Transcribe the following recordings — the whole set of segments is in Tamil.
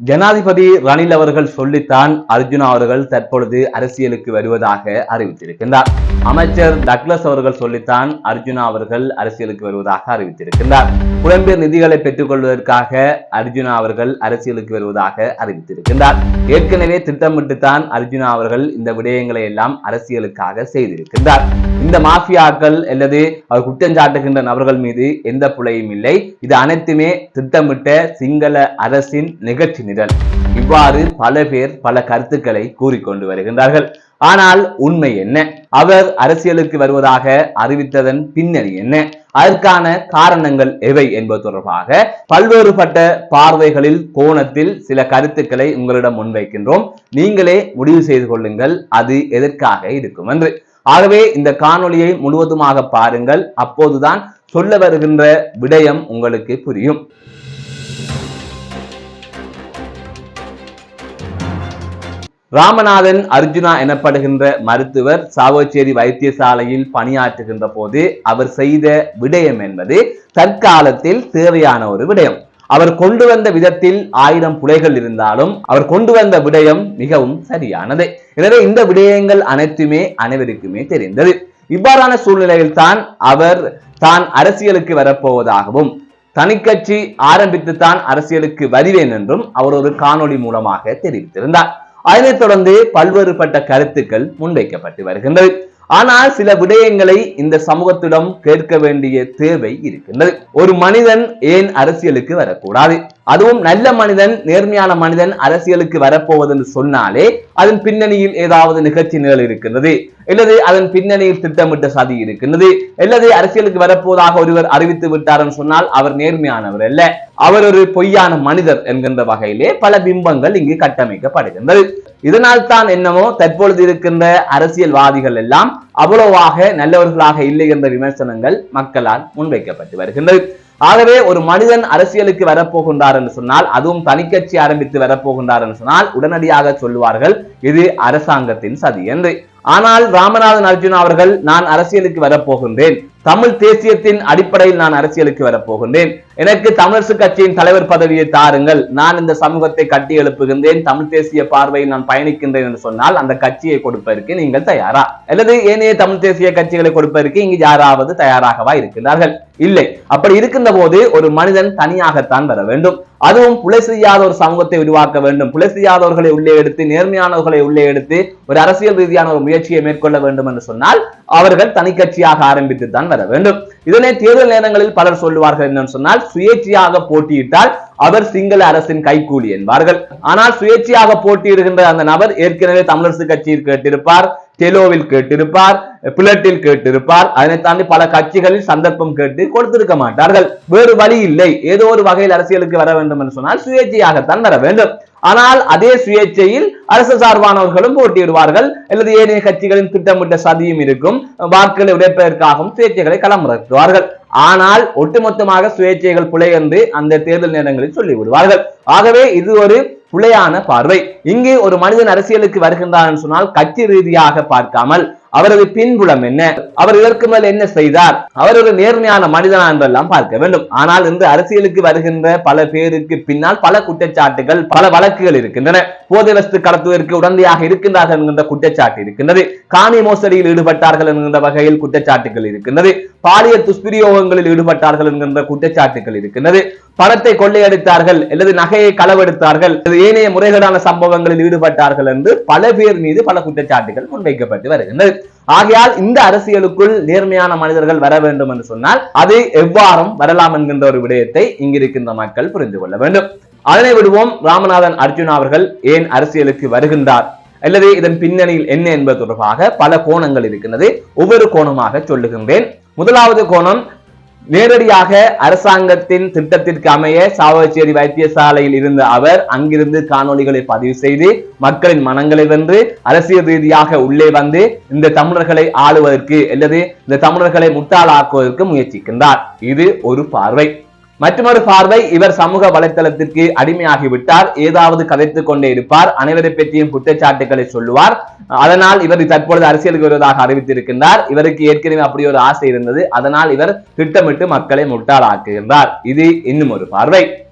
ஜனாதிபதி ரணில் அவர்கள் சொல்லித்தான் அர்ஜுனா அவர்கள் தற்பொழுது அரசியலுக்கு வருவதாக அறிவித்திருக்கின்றார். அமைச்சர் டக்ளஸ் அவர்கள் சொல்லித்தான் அர்ஜுனா அவர்கள் அரசியலுக்கு வருவதாக அறிவித்திருக்கின்றார். புலம்பெயர் நிதிகளை பெற்றுக் கொள்வதற்காக அர்ஜுனா அவர்கள் அரசியலுக்கு வருவதாக அறிவித்திருக்கின்றார். ஏற்கனவே திட்டமிட்டுத்தான் அர்ஜுனா அவர்கள் இந்த விடயங்களை எல்லாம் அரசியலுக்காக செய்திருக்கின்றார். இந்த மாஃபியாக்கள் அல்லது அவர் குற்றஞ்சாட்டுகின்ற நபர்கள் மீது எந்த புலையும் இல்லை. இது அனைத்துமே திட்டமிட்ட சிங்கள அரசின் நிகழ்ச்சி நிரல். இவ்வாறு பல பேர் பல கருத்துக்களை கூறிக்கொண்டு வருகின்றார்கள். ஆனால் உண்மை என்ன? அவர் அரசியலுக்கு வருவதாக அறிவித்ததன் பின்னணி என்ன? அதற்கான காரணங்கள் எவை என்பது தொடர்பாக பல்வேறுபட்ட பார்வைகளில் கோணத்தில் சில கருத்துக்களை உங்களிடம் முன்வைக்கின்றோம். நீங்களே முடிவு செய்து கொள்ளுங்கள். அது எதற்காக இருக்கும் என்று. ஆகவே இந்த காணொலியை முழுவதுமாக பாருங்கள். அப்போதுதான் சொல்ல வருகின்ற விடயம் உங்களுக்கு புரியும். ராமநாதன் அர்ஜுனா எனப்படுகின்ற மருத்துவர் சாவச்சேரி வைத்தியசாலையில் பணியாற்றுகின்ற போது அவர் செய்த விடயம் என்பது தற்காலத்தில் தேவையான ஒரு விடயம். அவர் கொண்டு வந்த விதத்தில் ஆயிரம் புலைகள் இருந்தாலும் அவர் கொண்டு வந்த விடயம் மிகவும் சரியானது. எனவே இந்த விடயங்கள் அனைத்துமே அனைவருக்குமே தெரிந்தது. இவ்வாறான சூழ்நிலையில் தான் அவர் தான் அரசியலுக்கு வரப்போவதாகவும் தனிக்கட்சி ஆரம்பித்து தான் அரசியலுக்கு வருவேன் என்றும் அவர் ஒரு காணொளி மூலமாக தெரிவித்திருந்தார். அதனைத் தொடர்ந்து பல்வேறுபட்ட கருத்துக்கள் முன்வைக்கப்பட்டு வருகின்றது. ஆனால் சில விடயங்களை இந்த சமூகத்திடம் கேட்க வேண்டிய தேவை இருக்கின்றது. ஒரு மனிதன் ஏன் அரசியலுக்கு வரக்கூடாது? அதுவும் நல்ல மனிதன் நேர்மையான மனிதன் அரசியலுக்கு வரப்போவது என்று சொன்னாலே அதன் பின்னணியில் ஏதாவது நிகழ்ச்சி நிழல் இருக்கின்றது. அல்லது அதன் பின்னணியில் திட்டமிட்ட சதி இருக்கின்றது. அல்லது அரசியலுக்கு வரப்போவதாக ஒருவர் அறிவித்து விட்டார் என்று சொன்னால் அவர் நேர்மையானவர் அல்ல. அவர் ஒரு பொய்யான மனிதர் என்கின்ற வகையிலே பல பிம்பங்கள் இங்கு கட்டமைக்கப்படுகின்றது. இதனால் தான் என்னமோ தற்பொழுது இருக்கின்ற அரசியல்வாதிகள் எல்லாம் அவ்வளவாக நல்லவர்களாக இல்லை என்ற விமர்சனங்கள் மக்களால் முன்வைக்கப்பட்டு வருகின்றது. ஆகவே ஒரு மனிதன் அரசியலுக்கு வரப்போகின்றார் என்று சொன்னால் அதுவும் தனிக்கட்சி ஆரம்பித்து வரப்போகின்றார் என்று சொன்னால் உடனடியாக சொல்லுவார்கள் இது அரசாங்கத்தின் சதி என்று. ஆனால் ராமநாதன் அர்ஜுனா அவர்கள் நான் அரசியலுக்கு வரப்போகின்றேன். தமிழ் தேசியத்தின் அடிப்படையில் நான் அரசியலுக்கு வரப்போகின்றேன். எனக்கு தமிழரசு கட்சியின் தலைவர் பதவியை தாருங்கள். நான் இந்த சமூகத்தை கட்டி எழுப்புகின்றேன். தமிழ் தேசிய பார்வையில் நான் பயணிக்கின்றேன் என்று சொன்னால் அந்த கட்சியை கொடுப்பதற்கு நீங்கள் தயாரா? அல்லது ஏனைய தமிழ் தேசிய கட்சிகளை கொடுப்பதற்கு இங்கு யாராவது தயாராகவா இருக்கிறார்கள் இல்லை. அப்படி இருக்கின்ற போது ஒரு மனிதன் தனியாகத்தான் வர வேண்டும். அதுவும் புலை செய்யாத ஒரு சமூகத்தை உருவாக்க வேண்டும். புலை செய்யாதவர்களை உள்ளே எடுத்து நேர்மையானவர்களை உள்ளே எடுத்து ஒரு அரசியல் ரீதியான ஒரு முயற்சியை மேற்கொள்ள வேண்டும் என்று சொன்னால் அவர்கள் தனி கட்சியாக ஆரம்பித்து தான் பெற வேண்டும். இதனை தேர்தல் நேரங்களில் பலர் சொல்லுவார்கள் என்னன்னு சொன்னால் சுயேட்சையாக போட்டியிட்டால் அவர் சிங்கள அரசின் கைகூலி என்பார்கள். ஆனால் சுயேட்சையாக போட்டியிடுகின்ற அந்த நபர் ஏற்கனவே தமிழரசு கட்சியில் கேட்டிருப்பார். டெலோவில் கேட்டிருப்பார் பிளட்டில் கேட்டிருப்பார். அதனை தாண்டி பல கட்சிகளில் சந்தர்ப்பம் கேட்டு கொடுத்திருக்க மாட்டார்கள். வேறு வழி இல்லை. ஏதோ ஒரு வகையில் அரசியலுக்கு வர வேண்டும் என்று சொன்னால் சுயேட்சையாகத்தான் வர வேண்டும். ஆனால் அதே சுயேட்சையில் அரசு சார்பானவர்களும் போட்டியிடுவார்கள். அல்லது ஏனைய கட்சிகளின் திட்டமிட்ட சதியும் இருக்கும். வாக்குகளை உடைப்பதற்காகவும் சுயேட்சைகளை களமிறக்குவார்கள். ஆனால் ஒட்டுமொத்தமாக சுயேட்சைகள் புலை என்று அந்த தேர்தல் நேரங்களில் சொல்லிவிடுவார்கள். ஆகவே இது ஒரு புலையான பார்வை. இங்கே ஒரு மனிதன் அரசியலுக்கு வருகின்றான் சொன்னால் கட்சி ரீதியாக பார்க்காமல் அவரது பின்புலம் என்ன? அவர் இதற்கு மேல் என்ன செய்தார்? அவர் ஒரு நேர்மையான மனிதனா என்றெல்லாம் பார்க்க வேண்டும். ஆனால் இன்று அரசியலுக்கு வருகின்ற பல பேருக்கு பின்னால் பல குற்றச்சாட்டுகள் பல வழக்குகள் இருக்கின்றன. போதை வஸ்து கடத்துவதற்கு உடந்தையாக இருக்கின்றார்கள் என்கின்ற குற்றச்சாட்டு இருக்கின்றது. காணி மோசடியில் ஈடுபட்டார்கள் என்கின்ற வகையில் குற்றச்சாட்டுகள் இருக்கின்றது. பாலியல் துஷ்பிரயோகங்களில் ஈடுபட்டார்கள் என்கின்ற குற்றச்சாட்டுகள் இருக்கின்றது. பணத்தை கொள்ளையடித்தார்கள் அல்லது நகையை களவெடுத்தார்கள் ஏனைய முறைகேடான சம்பவங்களில் ஈடுபட்டார்கள் என்று பல பேர் மீது பல குற்றச்சாட்டுகள் முன்வைக்கப்பட்டு வருகின்றது ஆகையால் இந்த அரசியலுக்குள் நேர்மையான மனிதர்கள் வர வேண்டும் என்று சொன்னால் அது எவ்வாறும் வரலாம் என்கின்ற ஒரு விடயத்தை இங்கிருக்கின்ற மக்கள் புரிந்து கொள்ள வேண்டும். அதனை விடுவோம். ராமநாதன் அர்ஜுனா அவர்கள் ஏன் அரசியலுக்கு வருகின்றார்? அல்லது இதன் பின்னணியில் என்ன என்பது தொடர்பாக பல கோணங்கள் இருக்கின்றது. ஒவ்வொரு கோணமாக சொல்லுகின்றேன். முதலாவது கோணம் நேரடியாக அரசாங்கத்தின் திட்டத்திற்கு அமைய சாவச்சேரி வைத்தியசாலையில் இருந்த அவர் அங்கிருந்து காணொலிகளை பதிவு செய்து மக்களின் மனங்களை வென்று அரசியல் ரீதியாக உள்ளே வந்து இந்த தமிழர்களை ஆளுவதற்கு அல்லது இந்த தமிழர்களை முட்டாளாக்குவதற்கு முயற்சிக்கின்றார். இது ஒரு பார்வை. மற்றொரு பார்வை இவர் சமூக வலைத்தளத்திற்கு அடிமையாகிவிட்டார். ஏதாவது கதைத்துக் கொண்டே இருப்பார். அனைவரை பற்றியும் குற்றச்சாட்டுகளை சொல்லுவார். அதனால் இவர் தற்பொழுது அரசியலுக்கு வருவதாக அறிவித்திருக்கின்றார். இவருக்கு ஏற்கனவே அப்படி ஒரு ஆசை இருந்தது. அதனால் இவர் திட்டமிட்டு மக்களை முட்டாளாக்குகின்றார். இது இன்னும் ஒரு பார்வை.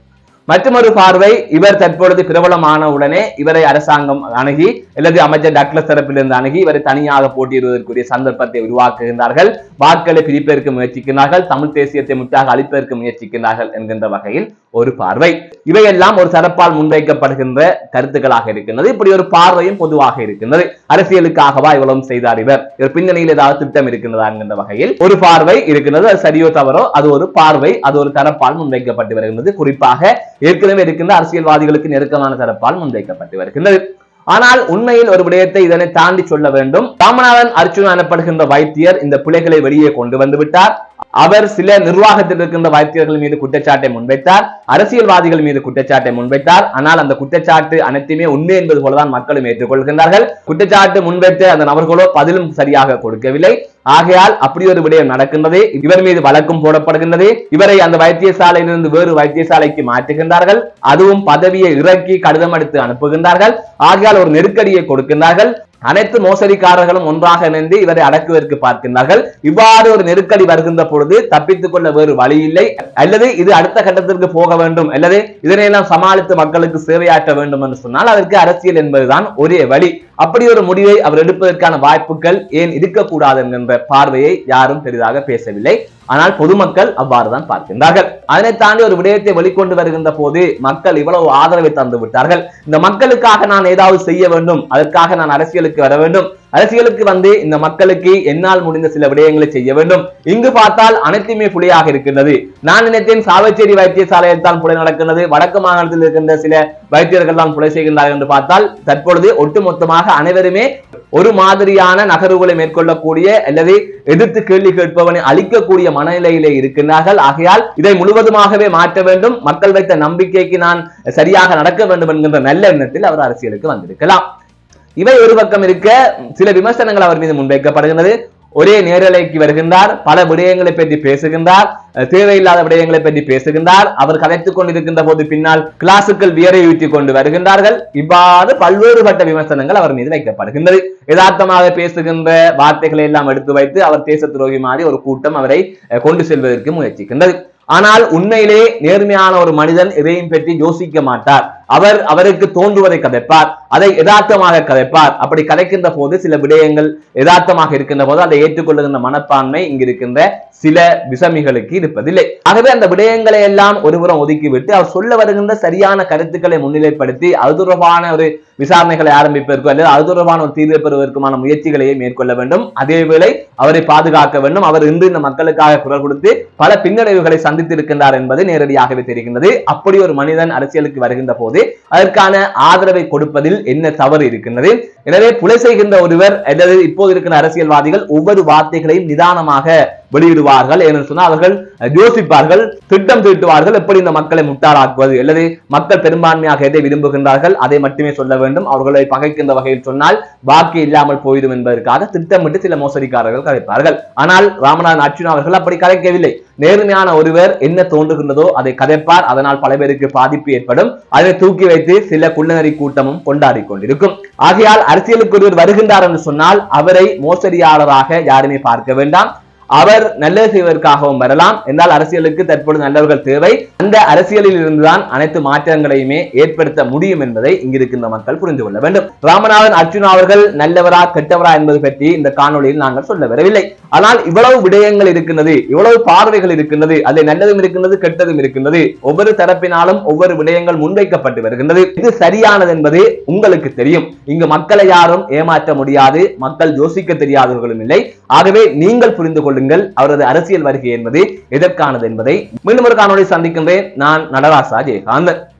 மற்றொரு பார்வை இவர் தற்பொழுது பிரபலமான உடனே இவரை அரசாங்கம் அணுகி அல்லது அமைச்சர் டக்ளஸ் தரப்பிலிருந்து அணுகி இவரை தனியாக போட்டியிடுவதற்குரிய சந்தர்ப்பத்தை உருவாக்குகின்றார்கள். வாக்களை பிரிப்பதற்கு முயற்சிக்கிறார்கள் தமிழ் தேசியத்தை முற்றாக அளிப்பதற்கு முயற்சிக்கிறார்கள் என்கின்ற வகையில் ஒரு பார்வை. இவையெல்லாம் ஒரு தரப்பால் முன்வைக்கப்படுகின்ற கருத்துக்களாக இருக்கின்றது. இப்படி ஒரு பார்வையும் பொதுவாக இருக்கின்றது. அரசியலுக்காகவா இவ்வளவு செய்தார் இவர்? இவர் பின்னணியில் ஏதாவது திட்டம் இருக்கின்றதா என்கின்ற வகையில் ஒரு பார்வை இருக்கின்றது. அது சரியோ தவறோ அது ஒரு பார்வை அது ஒரு தரப்பால் முன்வைக்கப்பட்டு வருகின்றது. குறிப்பாக ஏற்கனவே இருக்கின்ற அரசியல்வாதிகளுக்கு நெருக்கமான தரப்பால் முன்வைக்கப்பட்டு வருகின்றது. ஆனால் உண்மையில் ஒரு விடயத்தை இதனை தாண்டி சொல்ல வேண்டும். ராமநாதன் அர்ஜுன் எனப்படுகின்ற வைத்தியர் இந்த பிள்ளைகளை வெளியே கொண்டு வந்து விட்டார். அவர் சில நிர்வாகத்தில் இருக்கின்ற வைத்தியர்கள் மீது குற்றச்சாட்டை முன்வைத்தார். அரசியல்வாதிகள் மீது குற்றச்சாட்டை முன்வைத்தார். ஆனால் அந்த குற்றச்சாட்டு அனைத்துமே உண்மை என்பது போலதான் மக்களும் ஏற்றுக்கொள்கின்றார்கள். குற்றச்சாட்டு முன்வைத்த அந்த நபர்களோ பதிலும் சரியாக கொடுக்கவில்லை. ஆகையால் அப்படி ஒரு விடயம் நடக்கின்றது. இவர் மீது வழக்கும் போடப்படுகின்றது. இவரை அந்த வைத்தியசாலையிலிருந்து வேறு வைத்தியசாலைக்கு மாற்றுகின்றார்கள். அதுவும் பதவியை இறக்கி கடிதம் எடுத்து அனுப்புகின்றார்கள். ஆகையால் ஒரு நெருக்கடியை கொடுக்கின்றார்கள். அனைத்து மோசடிக்காரர்களும் ஒன்றாக இணைந்து இவரை அடக்குவதற்கு பார்க்கின்றார்கள். இவ்வாறு ஒரு நெருக்கடி வருகின்ற பொழுது தப்பித்துக் கொள்ள வேறு வழி இல்லை. அல்லது இது அடுத்த கட்டத்திற்கு போக வேண்டும். அல்லது இதனையெல்லாம் சமாளித்து மக்களுக்கு சேவையாற்ற வேண்டும் என்று சொன்னால் அதற்கு அரசியல் என்பதுதான் ஒரே வழி. அப்படி ஒரு முடிவை அவர் எடுப்பதற்கான வாய்ப்புகள் ஏன் இருக்கக்கூடாது என்கின்ற பார்வையை யாரும் பெரிதாக பேசவில்லை. ஆனால் பொதுமக்கள் அவ்வாறுதான் பார்க்கின்றார்கள். அதனை தாண்டி ஒரு விடயத்தை வெளிக்கொண்டு வருகின்ற போது மக்கள் இவ்வளவு ஆதரவை தந்து விட்டார்கள். இந்த மக்களுக்காக நான் ஏதாவது செய்ய வேண்டும். அதற்காக நான் அரசியலுக்கு வர வேண்டும். அரசியலுக்கு வந்து இந்த மக்களுக்கு என்னால் முடிந்த சில விடயங்களை செய்ய வேண்டும். இங்கு பார்த்தால் அனைத்துமே புலியாக இருக்கின்றது. நான் நினைத்தேன் சாவச்சேரி வைத்தியசாலையில் தான் புலை நடக்கின்றது. வடக்கு மாகாணத்தில் இருக்கின்ற சில வைத்தியர்கள் தான் புலை செய்கின்றார்கள் என்று பார்த்தால் தற்பொழுது ஒட்டுமொத்தமாக அனைவருமே ஒரு மாதிரியான நகர்வுகளை மேற்கொள்ளக்கூடிய அல்லது எதிர்த்து கேள்வி கேட்பவனை அளிக்கக்கூடிய மனநிலையிலே இருக்கின்றார்கள். ஆகையால் இதை முழுவதுமாகவே மாற்ற வேண்டும். மக்கள் வைத்த நம்பிக்கைக்கு நான் சரியாக நடக்க வேண்டும் என்கின்ற நல்ல எண்ணத்தில் அவர் அரசியலுக்கு வந்திருக்கலாம். இவை ஒரு பக்கம் இருக்க சில விமர்சனங்கள் அவர் மீது முன்வைக்கப்படுகின்றது. ஒரே நேரலைக்கு வருகின்றார் பல விடயங்களை பற்றி பேசுகின்றார் தேவையில்லாத விடயங்களை பற்றி பேசுகின்றார். அவர் கதைத்துக் கொண்டிருக்கின்ற போது பின்னால் கிளாசுக்கள் வியரை ஊற்றி கொண்டு வருகின்றார்கள். இவ்வாறு பல்வேறுபட்ட விமர்சனங்கள் அவர் மீது வைக்கப்படுகின்றது. யதார்த்தமாக பேசுகின்ற வார்த்தைகளை எல்லாம் எடுத்து வைத்து அவர் தேச துரோகி மாதிரி ஒரு கூட்டம் அவரை கொண்டு செல்வதற்கு முயற்சிக்கின்றது. ஆனால் உண்மையிலே நேர்மையான ஒரு மனிதன் இதையும் பற்றி யோசிக்க மாட்டார். அவர் அவருக்கு தோன்றுவதை கதைப்பார். அதை யதார்த்தமாக கதைப்பார். அப்படி கதைக்கின்ற போது சில விடயங்கள் யதார்த்தமாக இருக்கின்ற போது அதை ஏற்றுக்கொள்ளுகின்ற மனப்பான்மை இங்கு இருக்கின்ற சில விசமிகளுக்கு இருப்பதில்லை. ஆகவே அந்த விடயங்களை எல்லாம் ஒருபுறம் ஒதுக்கிவிட்டு அவர் சொல்ல வருகின்ற சரியான கருத்துக்களை முன்னிலைப்படுத்தி அது தொடர்பான ஒரு விசாரணைகளை ஆரம்பிப்பதற்கு அல்லது அது தொடர்பான ஒரு தீர்வை பெறுவதற்குமான முயற்சிகளையே மேற்கொள்ள வேண்டும். அதேவேளை அவரை பாதுகாக்க வேண்டும். அவர் இன்று இந்த மக்களுக்காக குரல் கொடுத்து பல பின்னடைவுகளை சந்தித்திருக்கின்றார் என்பது நேரடியாகவே தெரிகின்றது. அப்படி ஒரு மனிதன் அரசியலுக்கு வருகின்ற போது அதற்கான ஆதரவை கொடுப்பதில் என்ன தவறு இருக்கின்றது? எனவே புலை செய்கின்ற ஒருவர் அல்லது இப்போது இருக்கிற அரசியல்வாதிகள் ஒவ்வொரு வார்த்தைகளையும் நிதானமாக வெளியிடுவார்கள். என்று சொன்னால் அவர்கள் யோசிப்பார்கள் திட்டம் தீட்டுவார்கள். எப்படி இந்த மக்களை முட்டாளாக்குவது அல்லது மக்கள் பெரும்பான்மையாக எதை விரும்புகின்றார்கள் அதை மட்டுமே சொல்ல வேண்டும். அவர்களை பகைக்கின்ற வகையில் சொன்னால் வாக்கு இல்லாமல் போயிடும் என்பதற்காக திட்டமிட்டு சில மோசடிக்காரர்கள் கதைப்பார்கள். ஆனால் ராமநாதன் அர்ஜுன் அவர்கள் அப்படி கதைக்கவில்லை. நேர்மையான ஒருவர் என்ன தோன்றுகின்றதோ அதை கதைப்பார். அதனால் பல பேருக்கு பாதிப்பு ஏற்படும். அதை தூக்கி வைத்து சில குள்ளநரி கூட்டமும் கொண்டாடி கொண்டிருக்கும். ஆகையால் அரசியலுக்கு ஒருவர் வருகின்றார் என்று சொன்னால் அவரை மோசடியாளராக யாருமே பார்க்க வேண்டாம். அவர் நல்லது செய்வதற்காகவும் வரலாம். என்றால் அரசியலுக்கு தற்பொழுது நல்லவர்கள் தேவை. அந்த அரசியலில் இருந்துதான் அனைத்து மாற்றங்களையுமே ஏற்படுத்த முடியும் என்பதை இங்கிருக்கின்ற மக்கள் புரிந்து கொள்ள வேண்டும். ராமநாதன் அர்ஜுனா அவர்கள் நல்லவரா கெட்டவரா என்பது பற்றி இந்த காணொலியில் நாங்கள் சொல்ல வரவில்லை. ஆனால் இவ்வளவு விடயங்கள் இருக்கின்றது இவ்வளவு பார்வைகள் இருக்கின்றது அதில் நல்லதும் இருக்கின்றது கெட்டதும் இருக்கின்றது ஒவ்வொரு தரப்பினாலும் ஒவ்வொரு விடயங்கள் முன்வைக்கப்பட்டு வருகின்றது. இது சரியானது என்பது உங்களுக்கு தெரியும். இங்கு மக்களை யாரும் ஏமாற்ற முடியாது மக்கள் யோசிக்க தெரியாதவர்களும் இல்லை. ஆகவே நீங்கள் புரிந்து கொள்ளுங்கள். அவரது அரசியல் வருகை என்பது எதற்கானது என்பதை மீண்டும் ஒரு காணொலி சந்திக்கின்றேன். நான் நடராசா ஜெயகாந்தன்.